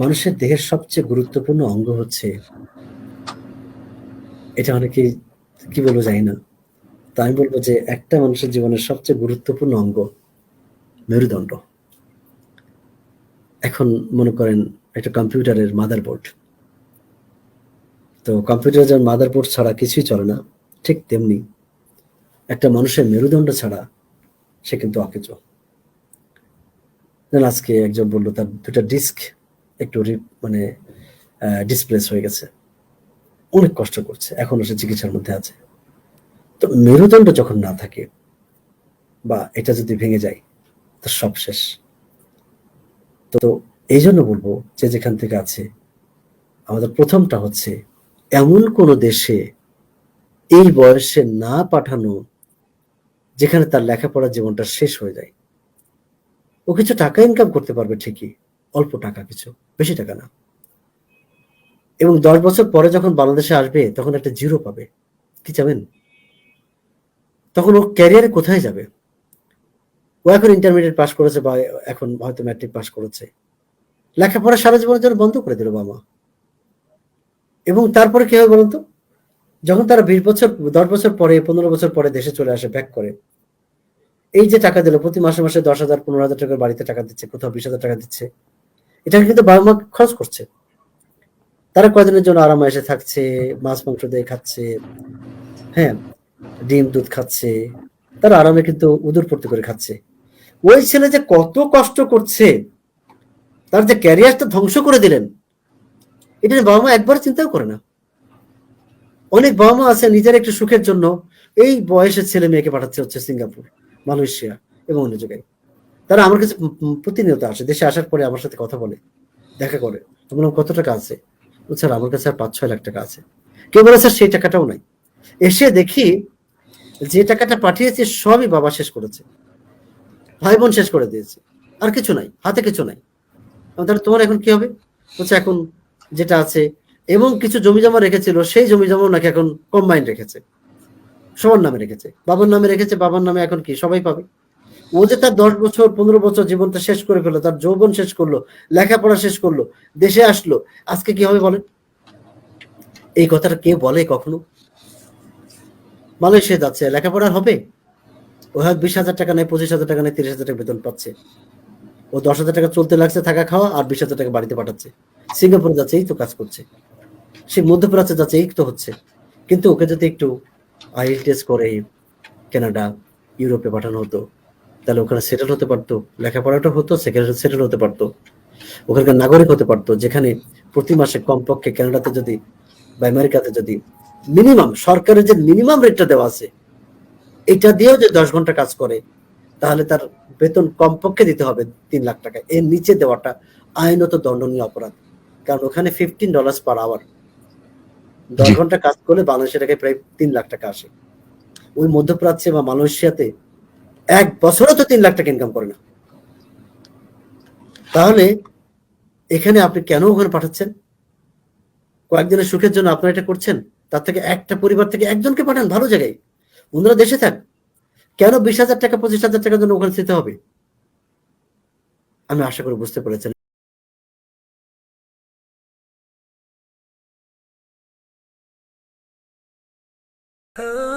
মানুষের দেহের সবচেয়ে গুরুত্বপূর্ণ অঙ্গ হচ্ছে, এটা অনেকে কি বলব জানি না, তা আমি বলব যে একটা মানুষের জীবনের সবচেয়ে গুরুত্বপূর্ণ অঙ্গ মেরুদণ্ড। এখন মনে করেন একটা কম্পিউটারের মাদারবোর্ড। তো কম্পিউটারের মাদারবোর্ড ছাড়া কিছুই চলে না, ঠিক তেমনি একটা মানুষের মেরুদণ্ড ছাড়া সে কিন্তু যেন আজকে একজন বলল, তার দুটা ডিস্ক একটু মানে ডিসপ্লেস হয়ে গেছে। অনেক কষ্ট করছে। এখনও সে চিকিৎসার মধ্যে আছে। তো মেরুদণ্ড যখন না থাকে বা এটা যদি ভেঙে যায়, তো সব শেষ। তো এই জন্য বলব যে যেখান থেকে আছে, আমাদের প্রথমটা হচ্ছে এমন কোন দেশে এই বয়সে না পাঠানো, যেখানে তার লেখাপড়ার জীবনটা শেষ হয়ে যায়। ও কিছু টাকা ইনকাম করতে পারবে ঠিকই। অল্প টাকা কিছু, বেশি টাকা না। এবং দশ বছর পরে যখন বাংলাদেশে আসবে, তখন একটা জিরো পাবে। কি চাবেন? তখন ও ক্যারিয়ারে কোথায় যাবে? ও এখন ইন্টারমিডিয়েট পাস করেছে বা এখন হয়তো ম্যাট্রিক পাস করেছে। লেখাপড়া সারা জীবনের জন্য বন্ধ করে দিল বাবা এবং তারপরে কি হবে বলুন তো? যখন তারা বিশ বছর, দশ বছর পরে, পনেরো বছর পরে দেশে চলে আসে ব্যাক করে। এই যে টাকা দিল, প্রতি মাসে মাসে দশ হাজার, পনেরো হাজার টাকা বাড়িতে টাকা দিচ্ছে, কোথাও বিশ হাজার টাকা দিচ্ছে। এটা কিন্তু বাবা মা খরচ করছে। তারা কয়দিনের জন্য আরামে এসে থাকছে, মাছ, মাংস দিয়ে খাচ্ছে হ্যাঁ ডিম, দুধ খাচ্ছে, তারা আরামে কিন্তু উদর পড়তে করে খাচ্ছে। ওই ছেলে যে কত কষ্ট করছে, তার যে ক্যারিয়ারটা ধ্বংস করে দিলেন, এটা বাবা মা একবার চিন্তাও করে না। অনেক বাবা মা আছে নিজের একটু সুখের জন্য, এই বয়সের ছেলে মেয়েকে পাঠাচ্ছে হচ্ছে সিঙ্গাপুর, মালয়েশিয়া এবং অন্য জায়গায়। তারা আমার কাছে প্রতিনিয়ত আসে, দেশে আসার পরে আমার সাথে কথা বলে, দেখা করে। বললাম, কত টাকা আছে? স্যার, আমার কাছে আর পাঁচ, ছয় লাখ টাকা আছে। কেউ বলে, স্যার, সেই টাকাটাও নাই। এসে দেখি যে টাকাটা পাঠিয়েছে, সবই বাবা শেষ করেছে। ভাই বোন শেষ করে দিয়েছে। আর কিছু নাই, হাতে কিছু নাই। তাহলে তোমার এখন কি হবে? বলছে, এখন যেটা আছে। এবং কিছু জমি জমা রেখেছিল, সেই জমি জমা নাকি এখন কম্বাইন রেখেছে। সবার নামে রেখেছে। বাবার নামে রেখেছে, বাবার নামে এখন কি? সবাই পাবে। ও যে তার দশ বছর, পনেরো বছর জীবনটা শেষ করে ফেলল, তার যৌবন শেষ করল, লেখাপড়া শেষ করল, দেশে আসলো, আজকে কি হবে বলেন? এই কথাটা কে বলে কখনো? মালয়েশিয়া যাচ্ছে, লেখাপড়া হবে? ও হয়তো বিশ হাজার টাকা নেই পঁচিশ হাজার টাকা নেই তিরিশ হাজার টাকা বেতন পাচ্ছে। ও দশ হাজার টাকা চলতে লাগছে, থাকা খাওয়া আর বিশ হাজার টাকা বাড়িতে পাঠাচ্ছে। সিঙ্গাপুরে যাচ্ছে, এই তো কাজ করছে। সে মধ্যপ্রাচ্যে যাচ্ছে, এই তো হচ্ছে। কিন্তু ওকে যদি একটু আইএল টেস্ট করে, কানাডা, ইউরোপে পাঠানো হতো তাহলে ওখানে সেটেল হতে পারতো লেখাপড়াটা হতো সেখানে সেটেল হতে পারতো। ওখানকার নাগরিক হতে পারতো যেখানে প্রতি মাসে কমপক্ষে কানাডাতে যদি বা আমেরিকাতে যদি মিনিমাম সরকারের যে মিনিমাম রেটটা দেওয়া আছে এটা দিয়েও যে দশ ঘণ্টা কাজ করে তাহলে তার বেতন কমপক্ষে দিতে হবে তিন লাখ টাকা। এর নিচে দেওয়াটা আইনত দণ্ডনীয় অপরাধ। কারণ ওখানে ফিফটিন ডলার পার আওয়ার দশ ঘণ্টা কাজ করলে বাংলাদেশের টাকায় প্রায় তিন লাখ টাকা আসে। ওই মধ্যপ্রাচ্যে বা মালয়েশিয়াতে এক বছরও তো তিন লাখ টাকা ইনকাম করে না। তাহলে এখানে আপনি কেন ওখানে পাঠাচ্ছেন? কয়েকজনের সুখের জন্য আপনারা এটা করছেন? তার থেকে একটা পরিবার থেকে একজনকে পাঠান ভালো জায়গায়। ওনারা দেশে থাক। কেন বিশ হাজার টাকা, পঁচিশ হাজার টাকার জন্য ওখানে যেতে হবে? আমি আশা করি বুঝতে পেরেছেন। Oh